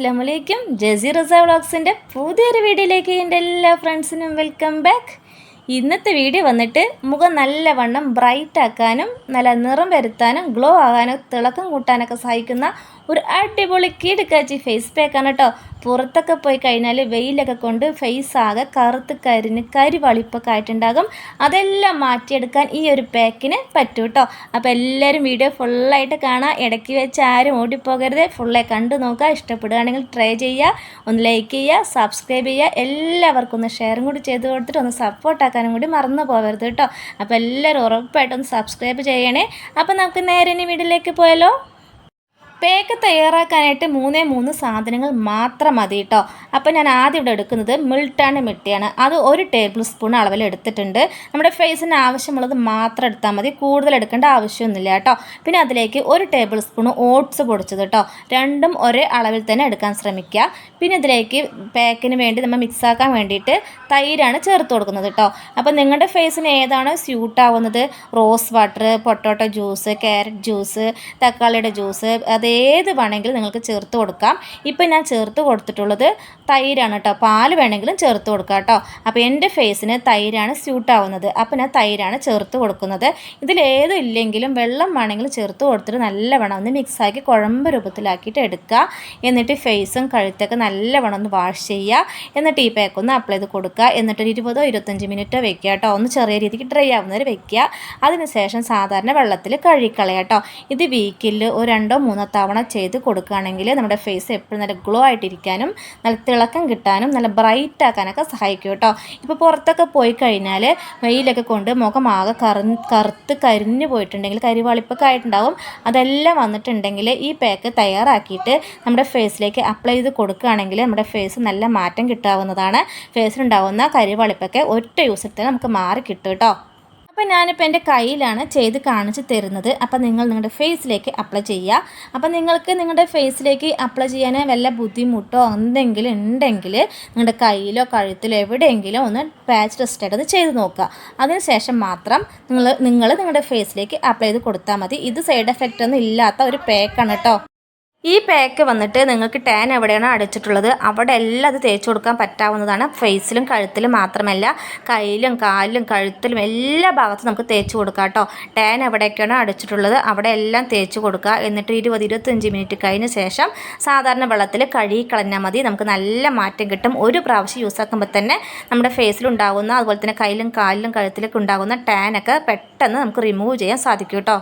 അസ്സാം വലൈക്കും ജസി റസ വ്ളോഗ്സിന്റെ പുതിയൊരു വീഡിയോയിലേക്ക് എന്റെ എല്ലാ ഫ്രണ്ട്സിനും വെൽക്കം ബാക്ക്. ഇന്നത്തെ വീഡിയോ വന്നിട്ട് മുഖം നല്ലവണ്ണം ബ്രൈറ്റ് ആക്കാനും നല്ല നിറം വരുത്താനും ഗ്ലോ ആകാനും തിളക്കം കൂട്ടാനൊക്കെ സഹായിക്കുന്ന ഒരു അടിപൊളി കിടുക്കാച്ചി ഫേസ് പാക്കാണ് കേട്ടോ പുറത്തൊക്കെ പോയി കഴിഞ്ഞാൽ വെയിലൊക്കെ കൊണ്ട് ഫേസ് ആകെ കറുത്ത് കരിഞ്ഞ് കരിവളിപ്പൊക്കെ ആയിട്ടുണ്ടാകും. അതെല്ലാം മാറ്റിയെടുക്കാൻ ഈ ഒരു പാക്കിന് പറ്റും കേട്ടോ അപ്പോൾ എല്ലാവരും വീഡിയോ ഫുള്ളായിട്ട് കാണാം. ഇടയ്ക്ക് വെച്ച് ആരും ഓടിപ്പോകരുത്. ഫുള്ളായി കണ്ടു നോക്കുക. ഇഷ്ടപ്പെടുകയാണെങ്കിൽ ട്രൈ ചെയ്യുക. ഒന്ന് ലൈക്ക് ചെയ്യുക സബ്സ്ക്രൈബ് ചെയ്യുക. എല്ലാവർക്കും ഒന്ന് ഷെയറും കൂടി ചെയ്ത് കൊടുത്തിട്ട് ഒന്ന് സപ്പോർട്ടാക്കാനും കൂടി മറന്നു പോകരുത് കേട്ടോ അപ്പോൾ എല്ലാവരും ഉറപ്പായിട്ടൊന്ന് സബ്സ്ക്രൈബ് ചെയ്യണേ. അപ്പോൾ നമുക്ക് നേരെ ഇനി വീട്ടിലേക്ക് പോയാലോ? പേക്ക് തയ്യാറാക്കാനായിട്ട് മൂന്നേ മൂന്ന് സാധനങ്ങൾ മാത്രം മതി കേട്ടോ അപ്പോൾ ഞാൻ ആദ്യം ഇവിടെ എടുക്കുന്നത് മിൾട്ടാണ് മിട്ടിയാണ്. അത് ഒരു ടേബിൾ സ്പൂൺ അളവിൽ എടുത്തിട്ടുണ്ട്. നമ്മുടെ ഫേസിന് ആവശ്യമുള്ളത് മാത്രം എടുത്താൽ മതി. കൂടുതൽ എടുക്കേണ്ട ആവശ്യമൊന്നുമില്ല കേട്ടോ. പിന്നെ അതിലേക്ക് ഒരു ടേബിൾ സ്പൂൺ ഓട്സ് പൊടിച്ചത് കേട്ടോ. രണ്ടും ഒരേ അളവിൽ തന്നെ എടുക്കാൻ ശ്രമിക്കുക. പിന്നെ ഇതിലേക്ക് പാക്കിന് വേണ്ടി നമ്മൾ മിക്സാക്കാൻ വേണ്ടിയിട്ട് തൈരാണ് ചേർത്ത് കൊടുക്കുന്നത് കേട്ടോ. അപ്പോൾ നിങ്ങളുടെ ഫേസിന് ഏതാണോ സ്യൂട്ട് ആവുന്നത്. Rose water potato juice carrot juice തക്കാളിയുടെ ജ്യൂസ് അത് ഏത് വേണമെങ്കിലും നിങ്ങൾക്ക് ചേർത്ത് കൊടുക്കാം. ഇപ്പം ഞാൻ ചേർത്ത് കൊടുത്തിട്ടുള്ളത് തൈരാണ് കേട്ടോ. പാൽ വേണമെങ്കിലും ചേർത്ത് കൊടുക്കാം കേട്ടോ. അപ്പോൾ എന്റെ ഫേസിന് തൈരാണ് സ്യൂട്ട് ആവുന്നത് അപ്പോൾ ഞാൻ തൈരാണ് ചേർത്ത് കൊടുക്കുന്നത്. ഇതിലേതും ഇല്ലെങ്കിലും വെള്ളം വേണമെങ്കിലും ചേർത്ത് കൊടുത്തിട്ട് നല്ലവണ്ണം ഒന്ന് മിക്സാക്കി കുഴമ്പ് രൂപത്തിലാക്കിയിട്ട് എടുക്കുക. എന്നിട്ട് ഫേസും കഴുത്തൊക്കെ നല്ലവണ്ണം ഒന്ന് വാഷ് ചെയ്യുക. എന്നിട്ട് ഈ പാക്ക് ഒന്ന് അപ്ലൈ ചെയ്ത് കൊടുക്കുക. എന്നിട്ട് ഒരു ഇരുപതോ ഇരുപത്തഞ്ച് മിനിറ്റോ വെക്കുക കേട്ടോ. ഒന്ന് ചെറിയ രീതിക്ക് ഡ്രൈ ആവുന്നവരെ വെക്കുക. അതിനുശേഷം സാധാരണ വെള്ളത്തിൽ കഴുകിക്കളയാം കേട്ടോ. ഇത് വീക്കിൽ ഒരു രണ്ടോ മൂന്നോ തവണ ചെയ്ത് കൊടുക്കുകയാണെങ്കിൽ നമ്മുടെ ഫേസ് എപ്പോഴും നല്ല ഗ്ലോ ആയിട്ടിരിക്കാനും നല്ല തിളക്കം കിട്ടാനും നല്ല ബ്രൈറ്റ് ആക്കാനൊക്കെ സഹായിക്കും കേട്ടോ. ഇപ്പോൾ പുറത്തൊക്കെ പോയി കഴിഞ്ഞാൽ വെയിലൊക്കെ കൊണ്ട് മുഖം ആകെ കറ കറുത്ത് കരിഞ്ഞു പോയിട്ടുണ്ടെങ്കിൽ കരിവാളിപ്പൊക്കെ ആയിട്ടുണ്ടാവും. അതെല്ലാം വന്നിട്ടുണ്ടെങ്കിൽ ഈ പാക്ക് തയ്യാറാക്കിയിട്ട് നമ്മുടെ ഫേസിലേക്ക് അപ്ലൈ ചെയ്ത് കൊടുക്കുകയാണെങ്കിൽ നമ്മുടെ ഫേസ് നല്ല മാറ്റം കിട്ടാവുന്നതാണ്. ഫേസിലുണ്ടാവുന്ന കരിവാളിപ്പൊക്കെ ഒറ്റ യൂസിൽ തന്നെ നമുക്ക് മാറി കിട്ടും കേട്ടോ. അപ്പോൾ ഞാനിപ്പോൾ എന്റെ കയ്യിലാണ് ചെയ്ത് കാണിച്ച് തരുന്നത്. അപ്പോൾ നിങ്ങൾ നിങ്ങളുടെ ഫേസിലേക്ക് അപ്ലൈ ചെയ്യുക. അപ്പോൾ നിങ്ങൾക്ക് നിങ്ങളുടെ ഫേസിലേക്ക് അപ്ലൈ ചെയ്യാൻ വല്ല ബുദ്ധിമുട്ടോ എന്തെങ്കിലും ഉണ്ടെങ്കിൽ നിങ്ങളുടെ കയ്യിലോ കഴുത്തിലോ എവിടെയെങ്കിലും ഒന്ന് പാച്ച് ടെസ്റ്റ് ആയിട്ട് ചെയ്ത് നോക്കുക. അതിനുശേഷം മാത്രം നിങ്ങൾ നിങ്ങൾ നിങ്ങളുടെ ഫേസിലേക്ക് അപ്ലൈ ചെയ്ത് കൊടുത്താൽ മതി. ഇത് സൈഡ് എഫക്റ്റ് ഒന്നും ഇല്ലാത്ത ഒരു പാക്കാണ് കേട്ടോ. ഈ പാക്ക് വന്നിട്ട് നിങ്ങൾക്ക് ടാൻ എവിടെയാണോ അടിച്ചിട്ടുള്ളത് അവിടെ എല്ലാം അത് തേച്ച് കൊടുക്കാൻ പറ്റാവുന്നതാണ്. ഫേസിലും കഴുത്തിലും മാത്രമല്ല കയ്യിലും കാലിലും കഴുത്തിലും എല്ലാ ഭാഗത്തും നമുക്ക് തേച്ച് കൊടുക്കാം കേട്ടോ. ടാൻ എവിടെയൊക്കെയാണോ അടിച്ചിട്ടുള്ളത് അവിടെ എല്ലാം തേച്ച് കൊടുക്കുക. എന്നിട്ട് ഇരുപത് ഇരുപത്തഞ്ച് മിനിറ്റ് കഴിഞ്ഞ ശേഷം സാധാരണ വെള്ളത്തിൽ കഴുകി കളഞ്ഞാൽ മതി. നമുക്ക് നല്ല മാറ്റം കിട്ടും. ഒരു പ്രാവശ്യം യൂസ് ആക്കുമ്പോൾ തന്നെ നമ്മുടെ ഫേസിലുണ്ടാകുന്ന അതുപോലെ തന്നെ കയ്യിലും കാലിലും കഴുത്തിലൊക്കെ ഉണ്ടാകുന്ന ടാനൊക്കെ പെട്ടെന്ന് നമുക്ക് റിമൂവ് ചെയ്യാൻ സാധിക്കും കേട്ടോ.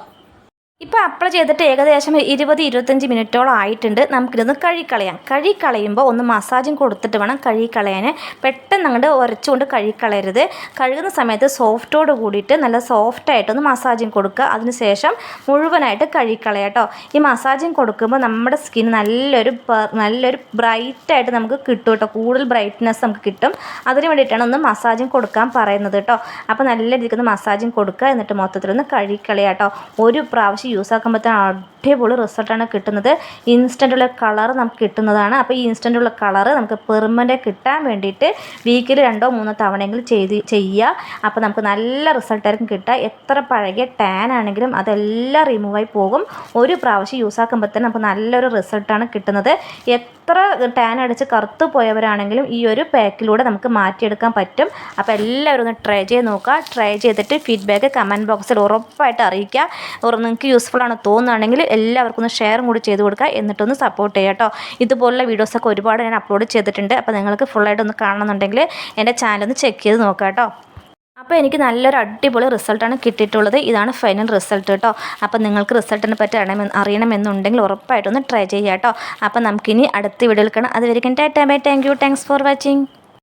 ഇപ്പോൾ അപ്ലൈ ചെയ്തിട്ട് ഏകദേശം ഇരുപത് ഇരുപത്തഞ്ച് മിനിറ്റോളം ആയിട്ടുണ്ട്. നമുക്കിതൊന്ന് കഴുകിക്കളയാം. കഴുകിക്കളയുമ്പോൾ ഒന്ന് മസാജും കൊടുത്തിട്ട് വേണം കഴുകിക്കളയാൻ പെട്ടെന്ന് അങ്ങോട്ട് ഉരച്ചുകൊണ്ട് കഴുകിക്കളയരുത്. കഴുകുന്ന സമയത്ത് സോഫ്റ്റോട് കൂടിയിട്ട് നല്ല സോഫ്റ്റായിട്ടൊന്ന് മസാജും കൊടുക്കുക. അതിനുശേഷം മുഴുവനായിട്ട് കഴുകിക്കളയാം കേട്ടോ. ഈ മസാജും കൊടുക്കുമ്പോൾ നമ്മുടെ സ്കിൻ നല്ലൊരു നല്ലൊരു ബ്രൈറ്റായിട്ട് നമുക്ക് കിട്ടും കേട്ടോ. കൂടുതൽ ബ്രൈറ്റ്നെസ് നമുക്ക് കിട്ടും. അതിന് വേണ്ടിയിട്ടാണ് ഒന്ന് മസാജും കൊടുക്കാൻ പറയുന്നത് കേട്ടോ. അപ്പോൾ നല്ല രീതിക്ക് ഒന്ന് മസാജും കൊടുക്കുക. എന്നിട്ട് മൊത്തത്തിലൊന്ന് കഴുകിക്കളയാം കേട്ടോ. ഒരു പ്രാവശ്യം യൂസ് ആക്കുമ്പോഴത്തേനും അടിപൊളി റിസൾട്ടാണ് കിട്ടുന്നത്. ഇൻസ്റ്റന്റുള്ള കളർ നമുക്ക് കിട്ടുന്നതാണ്. അപ്പോൾ ഈ ഇൻസ്റ്റന്റുള്ള കളർ നമുക്ക് പെർമനന്റ് കിട്ടാൻ വേണ്ടിയിട്ട് വീക്കിൽ രണ്ടോ മൂന്നോ തവണയെങ്കിലും ചെയ്ത് ചെയ്യുക അപ്പോൾ നമുക്ക് നല്ല റിസൾട്ടായിരിക്കും കിട്ടുക. എത്ര പഴകിയ ടാൻ ആണെങ്കിലും അതെല്ലാം റിമൂവായി പോകും. ഒരു പ്രാവശ്യം യൂസ് ആക്കുമ്പോൾ തന്നെ നമുക്ക് നല്ലൊരു റിസൾട്ടാണ് കിട്ടുന്നത്. എത്ര ടാൻ അടിച്ച് കറുത്ത് പോയവരാണെങ്കിലും ഈ ഒരു പാക്കിലൂടെ നമുക്ക് മാറ്റിയെടുക്കാൻ പറ്റും. അപ്പോൾ എല്ലാവരും ഒന്ന് ട്രൈ ചെയ്ത് നോക്കുക. ട്രൈ ചെയ്തിട്ട് ഫീഡ്ബാക്ക് കമന്റ് ബോക്സിൽ ഉറപ്പായിട്ട് അറിയിക്കുക. നിങ്ങൾക്ക് യൂസ്ഫുൾ ആണ് തോന്നുകയാണെങ്കിൽ എല്ലാവർക്കും ഒന്ന് ഷെയറും കൂടി ചെയ്ത് കൊടുക്കുക എന്നിട്ടൊന്ന് സപ്പോർട്ട് ചെയ്യുക കേട്ടോ ഇതുപോലുള്ള വീഡിയോസൊക്കെ ഒരുപാട് ഞാൻ അപ്ലോഡ് ചെയ്തിട്ടുണ്ട്. അപ്പോൾ നിങ്ങൾക്ക് ഫുള്ളായിട്ട് ഒന്ന് കാണണമെന്നുണ്ടെങ്കിൽ എന്റെ ചാനൽ ഒന്ന് ചെക്ക് ചെയ്ത് നോക്കുക കേട്ടോ അപ്പോൾ എനിക്ക് നല്ലൊരു അടിപൊളി റിസൾട്ടാണ് കിട്ടിയിട്ടുള്ളത്. ഇതാണ് ഫൈനൽ റിസൾട്ട് കേട്ടോ അപ്പോൾ നിങ്ങൾക്ക് റിസൾട്ടിനെ പറ്റി അറിയണമെന്ന് അറിയണമെന്നുണ്ടെങ്കിൽ ഉറപ്പായിട്ടൊന്ന് ട്രൈ ചെയ്യാം കേട്ടോ അപ്പോൾ നമുക്കിനി അടുത്ത വീഡിയോയിൽ കാണാം. അതുവരെയും tata bye thank you thanks for watching